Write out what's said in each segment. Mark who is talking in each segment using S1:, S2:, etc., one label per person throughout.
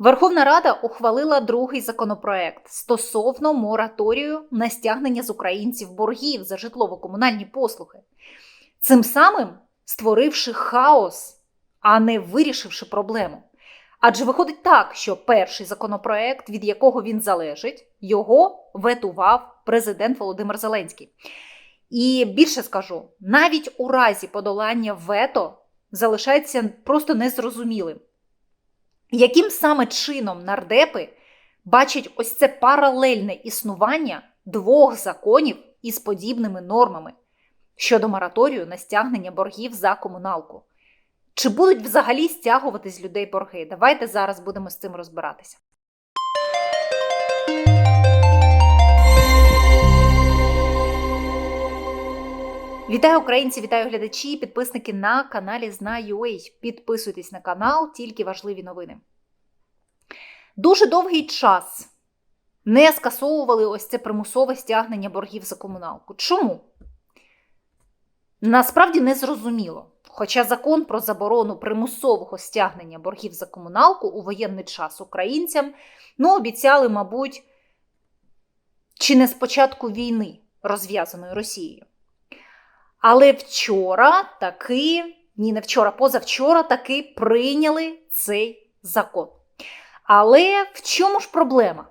S1: Верховна Рада ухвалила другий законопроект стосовно мораторію на стягнення з українців боргів за житлово-комунальні послуги, цим самим створивши хаос, а не вирішивши проблему. Адже виходить так, що перший законопроект, від якого він залежить, його ветував президент Володимир Зеленський. І більше скажу, навіть у разі подолання вето залишається просто незрозумілим, яким саме чином нардепи бачать ось це паралельне існування двох законів із подібними нормами щодо мораторію на стягнення боргів за комуналку. Чи будуть взагалі стягувати з людей борги? Давайте зараз будемо з цим розбиратися. Вітаю українці, вітаю глядачі, підписники на каналі Знаю.ua. Підписуйтесь на канал, тільки важливі новини. Дуже довгий час не скасовували ось це примусове стягнення боргів за комуналку. Чому? Насправді не зрозуміло. Хоча закон про заборону примусового стягнення боргів за комуналку у воєнний час українцям ну, обіцяли, мабуть, чи не з початку війни, розв'язаної Росією. Але вчора таки, ні, не вчора, позавчора таки прийняли цей закон. Але в чому ж проблема?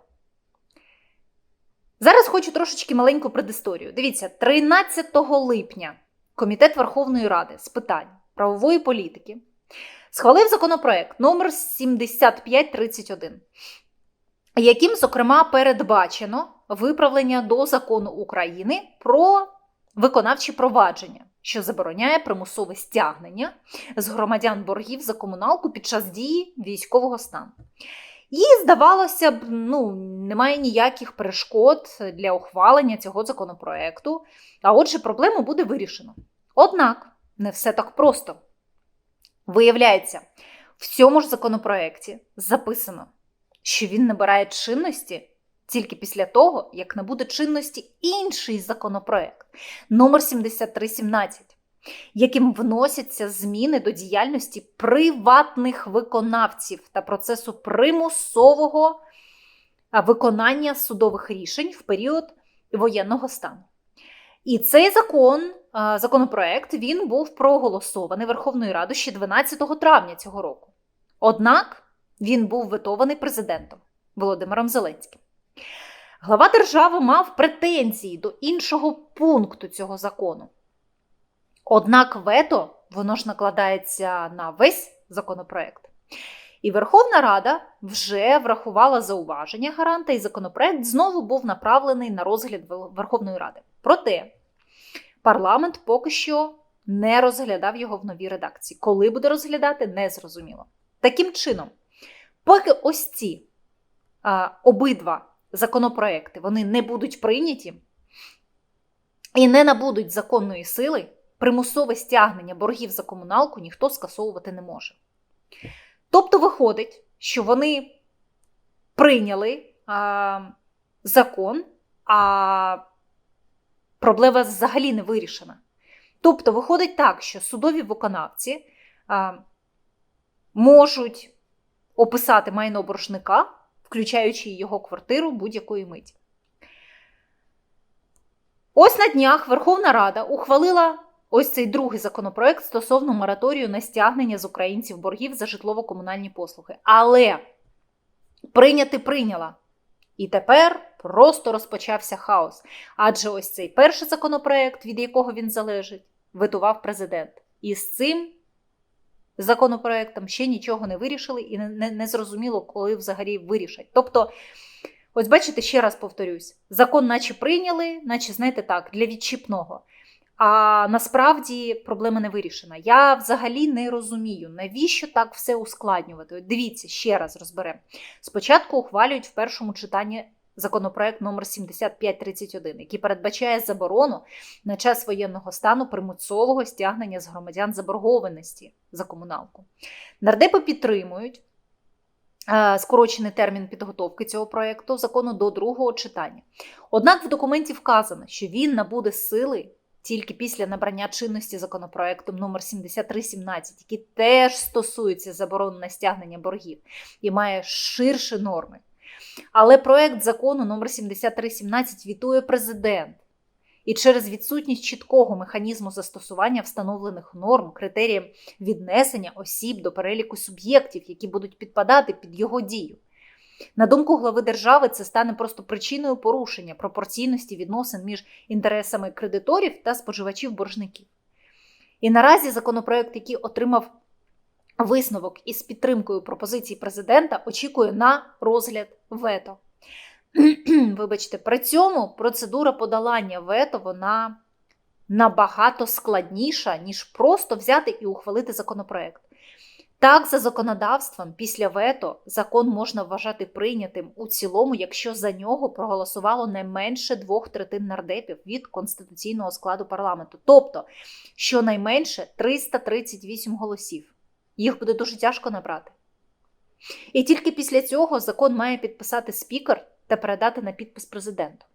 S1: Зараз хочу трошечки маленьку предісторію. Дивіться, 13 липня Комітет Верховної Ради з питань правової політики схвалив законопроект номер 7531, яким, зокрема, передбачено виправлення до закону України про виконавчі провадження, що забороняє примусове стягнення з громадян боргів за комуналку під час дії військового стану. І, здавалося б, ну, немає ніяких перешкод для ухвалення цього законопроекту, а отже, проблему буде вирішено. Однак не все так просто. Виявляється, в цьому ж законопроекті записано, що він набирає чинності тільки після того, як набуде чинності інший законопроект номер 7317, яким вносяться зміни до діяльності приватних виконавців та процесу примусового виконання судових рішень в період воєнного стану. І цей закон, законопроект, він був проголосований Верховною Радою ще 12 травня цього року. Однак він був ветований президентом Володимиром Зеленським. Глава держави мав претензії до іншого пункту цього закону. Однак вето воно ж накладається на весь законопроект. І Верховна Рада вже врахувала зауваження гаранта, і законопроект знову був направлений на розгляд Верховної Ради. Проте парламент поки що не розглядав його в новій редакції. Коли буде розглядати, не зрозуміло. Таким чином, поки ось ці а, обидва законопроекти вони не будуть прийняті і не набудуть законної сили, примусове стягнення боргів за комуналку ніхто скасовувати не може. Тобто, виходить, що вони прийняли а, закон, а проблема взагалі не вирішена. Тобто, виходить так, що судові виконавці а, можуть описати майно боржника, включаючи його квартиру будь-якої миті. Ось на днях Верховна Рада ухвалила ось цей другий законопроект стосовно мораторію на стягнення з українців боргів за житлово-комунальні послуги. Але прийняти прийняла. І тепер просто розпочався хаос. Адже ось цей перший законопроект, від якого він залежить, витував президент. І з цим законопроектом ще нічого не вирішили, і не, не, не зрозуміло, коли взагалі вирішать. Тобто, ось бачите, ще раз повторюсь: закон, наче прийняли, наче, знаєте, так, для відчіпного. А насправді проблема не вирішена. Я взагалі не розумію, навіщо так все ускладнювати. Дивіться, ще раз розберемо. Спочатку ухвалюють в першому читанні законопроект номер 7531, який передбачає заборону на час воєнного стану примусового стягнення з громадян заборгованості за комуналку. Нардепи підтримують. Скорочений термін підготовки цього проєкту закону до другого читання. Однак в документі вказано, що він набуде сили тільки після набрання чинності законопроектом номер 7317, який теж стосується заборони на стягнення боргів і має ширші норми. Але проект закону номер 7317 вітує президент. І через відсутність чіткого механізму застосування встановлених норм, критеріям віднесення осіб до переліку суб'єктів, які будуть підпадати під його дію. На думку глави держави, це стане просто причиною порушення пропорційності відносин між інтересами кредиторів та споживачів боржників. І наразі законопроект, який отримав висновок із підтримкою пропозицій президента, очікує на розгляд вето. Вибачте, при цьому процедура подолання вето вона набагато складніша, ніж просто взяти і ухвалити законопроект. Так, за законодавством, після вето закон можна вважати прийнятим у цілому, якщо за нього проголосувало не менше двох третин нардепів від конституційного складу парламенту. Тобто, щонайменше 338 голосів. Їх буде дуже тяжко набрати. І тільки після цього закон має підписати спікер та передати на підпис президенту.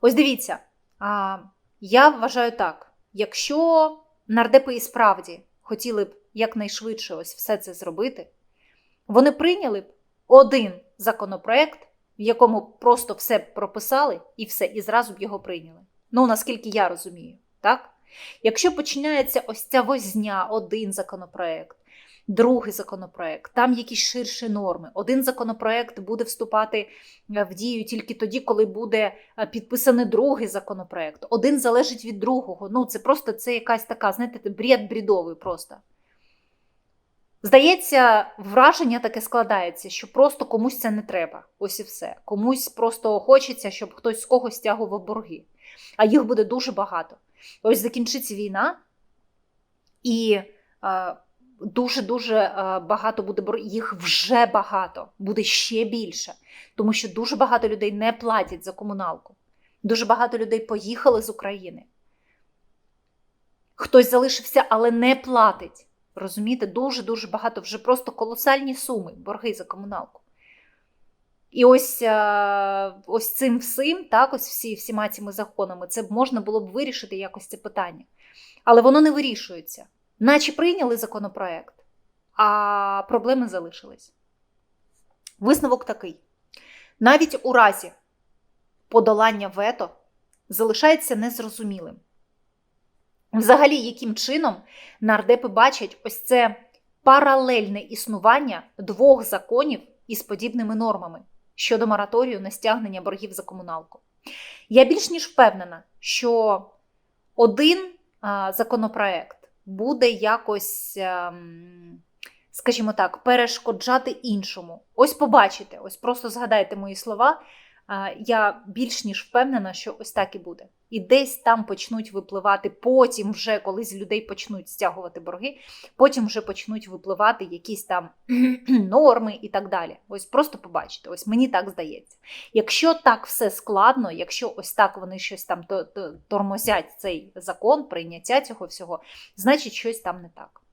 S1: Ось дивіться, я вважаю так: якщо нардепи і справді хотіли б якнайшвидше ось все це зробити, вони прийняли б один законопроект, в якому просто все прописали і все, і зразу б його прийняли. Ну, наскільки я розумію, так? Якщо починається ось ця возня, один законопроект, другий законопроект, там якісь ширші норми. Один законопроект буде вступати е, в дію тільки тоді, коли буде е, підписаний другий законопроект. Один залежить від другого. Ну, це просто це якась така, знаєте, бред брідовий просто. Здається, враження таке складається, що просто комусь це не треба. Ось і все. Комусь просто хочеться, щоб хтось з когось стягував борги. А їх буде дуже багато. Ось закінчиться війна, і дуже-дуже багато буде. Їх вже багато, буде ще більше. Тому що дуже багато людей не платять за комуналку. Дуже багато людей поїхали з України. Хтось залишився, але не платить. Розумієте, дуже-дуже багато, вже просто колосальні суми, борги за комуналку. І ось ось цим всім, так, ось всі, всіма цими законами, це можна було б вирішити якось це питання. Але воно не вирішується. Наче прийняли законопроект, а проблеми залишились. Висновок такий: навіть у разі подолання вето залишається незрозумілим. Взагалі, яким чином нардепи бачать ось це паралельне існування двох законів із подібними нормами щодо мораторію на стягнення боргів за комуналку. Я більш ніж впевнена, що один законопроект буде якось, ем, скажімо так, перешкоджати іншому. Ось побачите, ось просто згадайте мої слова я більш ніж впевнена, що ось так і буде. І десь там почнуть випливати, потім, вже коли з людей почнуть стягувати борги, потім вже почнуть випливати якісь там норми і так далі. Ось просто побачите, ось мені так здається. Якщо так все складно, якщо ось так вони щось там тормозять цей закон, прийняття цього всього, значить щось там не так.